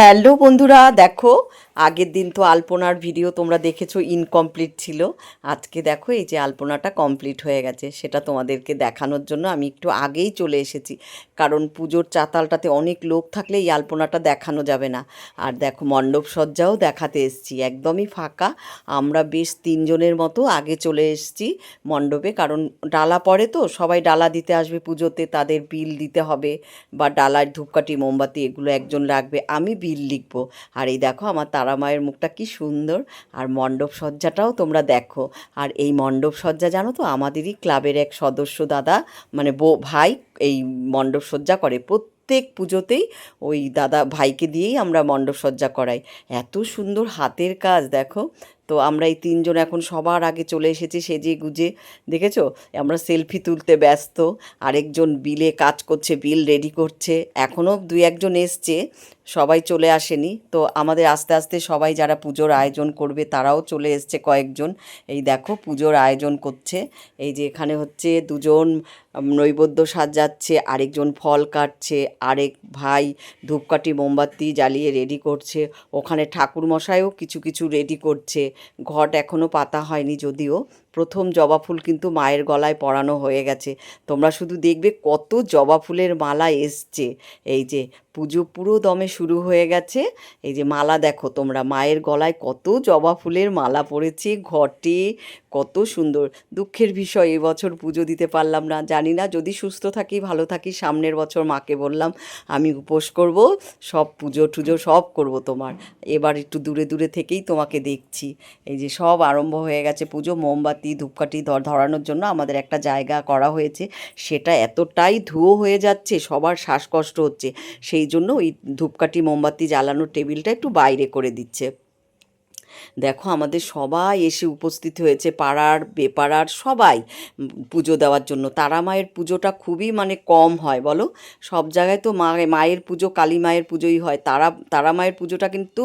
Hello বন্ধুরা, দেখো, আগের দিন তো আলপনার ভিডিও তোমরা দেখেছ ইনকমপ্লিট ছিল। আজকে দেখো, এই যে আলপনাটা কমপ্লিট হয়ে গেছে, সেটা তোমাদেরকে দেখানোর জন্য আমি একটু আগেই চলে এসেছি। কারণ পুজোর চাতালটাতে অনেক লোক থাকলে এই আলপনাটা দেখানো যাবে না। আর দেখো, মণ্ডপ সজ্জাও দেখাতে এসেছি, একদমই ফাঁকা। আমরা বেশ তিনজনের মতো আগে চলে এসেছি মণ্ডপে, কারণ ডালা পড়ে তো, সবাই ডালা দিতে আসবে পুজোতে, তাদের বিল দিতে হবে, বা ডালার ধূপকাঠি, মোমবাতি, এগুলো একজন লাগবে আমি বিল লিখব। আর এই দেখো আমার তারা মায়ের মুখটা কি সুন্দর। আর মণ্ডপ সজ্জাটাও তোমরা দেখো। আর এই মণ্ডপ সজ্জা জানো তো? আমাদেরই ক্লাবের এক সদস্য দাদা মানে বো, ভাই এই মণ্ডপ সজ্জা করে। প্রত্যেক পুজোতেই ওই দাদা ভাইকে দিয়েই আমরা মণ্ডপ সজ্জা করাই। এত সুন্দর হাতের কাজ, দেখো? তো আমরা এই তিনজন এখন সবার আগে চলে এসেছি সেজে গুজে, দেখেছ? আমরা সেলফি তুলতে ব্যস্ত, আরেকজন বিলে কাজ করছে বিল রেডি করছে, এখনও দুই একজন এসছে, সবাই চলে আসেনি, তো আমাদের আস্তে আস্তে সবাই যারা পুজোর আয়োজন করবে তারাও চলে এসছে কয়েকজন, এই দেখো পুজোর আয়োজন করছে, এই যে এখানে হচ্ছে দুজন নৈবেদ্য সাজাচ্ছে, আরেকজন ফল কাটছে, আরেক ভাই ধূপকাঠি মোমবাতি জ্বালিয়ে রেডি করছে, ওখানে ঠাকুর মশাইও কিছু কিছু রেডি করছে ঘট এখনও পাতা হয়নি যদিও। প্রথম জবা ফুল কিন্তু মায়ের গলায় পরানো হয়ে গেছে। তোমরা শুধু দেখবে কত জবা ফুলের মালা এসছে। এই যে পুজো পুরো দমে শুরু হয়ে গেছে। এই যে মালা দেখো তোমরা, মায়ের গলায় কত জবা ফুলের মালা পড়েছে, ঘটে, কত সুন্দর। দুঃখের বিষয় এবছর পুজো দিতে পারলাম না। জানি না, যদি সুস্থ থাকি, ভালো থাকি, সামনের বছর মাকে বললাম, আমি উপোস করব, সব পুজো টুজো সব করব তোমার। এবার একটু দূরে দূরে থেকেই তোমাকে দেখছি। এই যে সব আরম্ভ হয়ে গেছে পুজো, মোমবাতি ধূপকাঠি ধর- ধরানোর জন্য আমাদের একটা জায়গা করা হয়েছে। সেটা এতটাই ধুয়ো হয়ে যাচ্ছে, সবার শ্বাসকষ্ট হচ্ছে। সেই জন্য ওই ধূপকাঠি, মোমবাতি জ্বালানোর টেবিলটা একটু বাইরে করে দিচ্ছে। দেখো আমাদের সবাই এসে উপস্থিত হয়েছে, পাড়ার, বেপাড়ার সবাই পুজো দেওয়ার জন্য। তারা মায়ের পুজোটা খুবই মানে কম হয়, বলো? সব জায়গায় তো মা, মায়ের পুজো, কালী মায়ের পুজোই হয়। তারা তারা মায়ের পুজোটা কিন্তু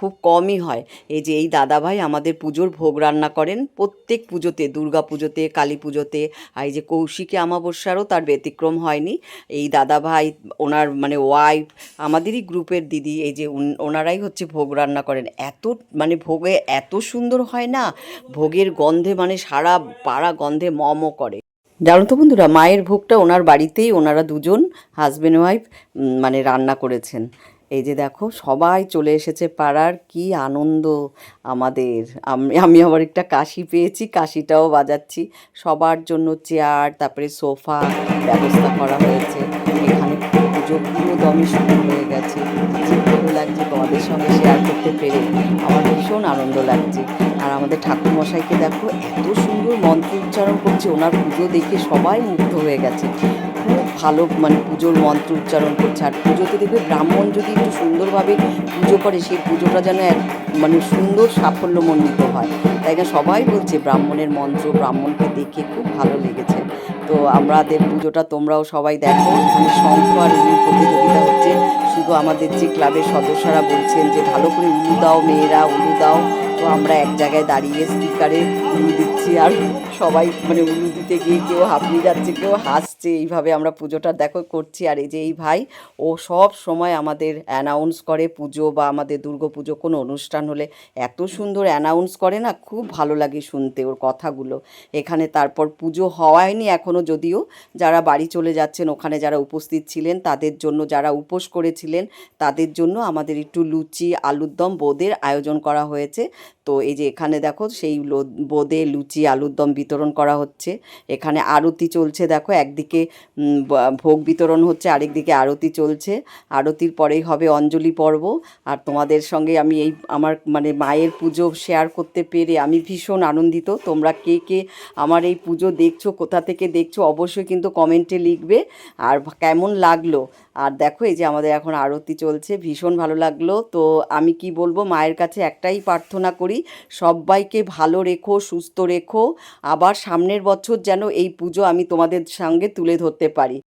খুব কমই হয়। এই যে এই দাদাভাই আমাদের পুজোর ভোগ রান্না করেন প্রত্যেক পুজোতে, দুর্গা পুজোতে, কালী পুজোতে। আর এই যে কৌশিকী অমাবস্যারও তার ব্যতিক্রম হয়নি। এই দাদাভাই, ওনার মানে ওয়াইফ আমাদেরই গ্রুপের দিদি, এই যে ওনারাই হচ্ছে ভোগ রান্না করেন। এত মানে ভোগে এত সুন্দর হয় না? ভোগের গন্ধে মানে সারা পাড়া গন্ধে মম করে। জানো তো বন্ধুরা, মায়ের ভোগটা ওনার বাড়িতেই ওনারা দুজন হাজব্যান্ড ওয়াইফ মানে রান্না করেছেন। এই যে দেখো, সবাই চলে এসেছে পাড়ার, কি আনন্দ আমাদের। আমি আমি আবার একটা কাশি পেয়েছি, কাশিটাও বাজাচ্ছি। সবার জন্য চেয়ার তারপরে সোফা ব্যবস্থা করা হয়েছে। এখানে পুজো পুরো দমে শুরু ভীষণ আনন্দ লাগছে। আর আমাদের ঠাকুরমশাইকে দেখো, এত সুন্দর মন্ত্র উচ্চারণ করছে, ওনার পুজো দেখে সবাই মুগ্ধ হয়ে গেছে। খুব ভালো মানে পুজোর মন্ত্র উচ্চারণ করছে। আর পুজোতে দেখবে ব্রাহ্মণ যদি একটু সুন্দরভাবে পুজো করে, সেই পুজোটা যেন এক মানে সুন্দর সাফল্যমণ্ডিত হয়। তাই সবাই বলছে ব্রাহ্মণের মন্ত্র ব্রাহ্মণকে দেখে খুব ভালো লেগেছে। তো আমাদের পুজোটা তোমরাও সবাই দেখো। এখানে শঙ্খ আর প্রতিযোগিতা হচ্ছে। শুধু আমাদের যে ক্লাবের সদস্যরা বলছেন যে, ভালো করে উলু দাও মেয়েরা, উলু দাও। তো আমরা এক জায়গায় দাঁড়িয়ে স্পিকারে উলু দিচ্ছি আর সবাই মানে উলু দিতে গিয়ে কেউ হাঁপিয়ে যাচ্ছে, কেউ হাসছে এইভাবে আমরা পুজোটা দেখো করছি। আর এই যে এই ভাই, ও সব সময় আমাদের অ্যানাউন্স করে পুজো বা আমাদের দুর্গা পুজো কোনো অনুষ্ঠান হলে এত সুন্দর অ্যানাউন্স করে না, খুব ভালো লাগে শুনতে ওর কথাগুলো। এখানে তারপর পুজো হওয়ায়নি এখনও যদিও। যারা বাড়ি চলে যাচ্ছেন, ওখানে যারা উপস্থিত ছিলেন, তাদের জন্য যারা উপোস করেছিলেন, তাদের জন্য আমাদের একটু লুচি, আলুর দম বোঁদের আয়োজন করা হয়েছে। তো এই যে এখানে দেখো, সেই বোঁদে লুচি, আলুর দম বিতরণ করা হচ্ছে। এখানে আরতি চলছে, দেখো, একদিকে ব- ভোগ বিতরণ হচ্ছে, আরেকদিকে আরতি চলছে। আরতির পরেই হবে অঞ্জলি পর্ব। আর তোমাদের সঙ্গে আমি এই, আমার মানে মায়ের পুজো শেয়ার করতে পেরে আমি ভীষণ আনন্দিত। তোমরা কে কে আমার এই পুজো দেখছ, কোথা থেকে দেখছ, অবশ্যই কিন্তু কমেন্টে লিখবে। আর কেমন লাগল? আর দেখো, এই যে আমাদের এখন আরতি চলছে, ভীষণ ভালো লাগল। তো আমি কি বলব, মায়ের কাছে একটাই প্রার্থনা করি, সবাইকে ভালো রেখো, সুস্থ রেখো। আবার সামনের বছর যেন এই পুজো আমি তোমাদের সঙ্গে তুলে ধরতে পারি।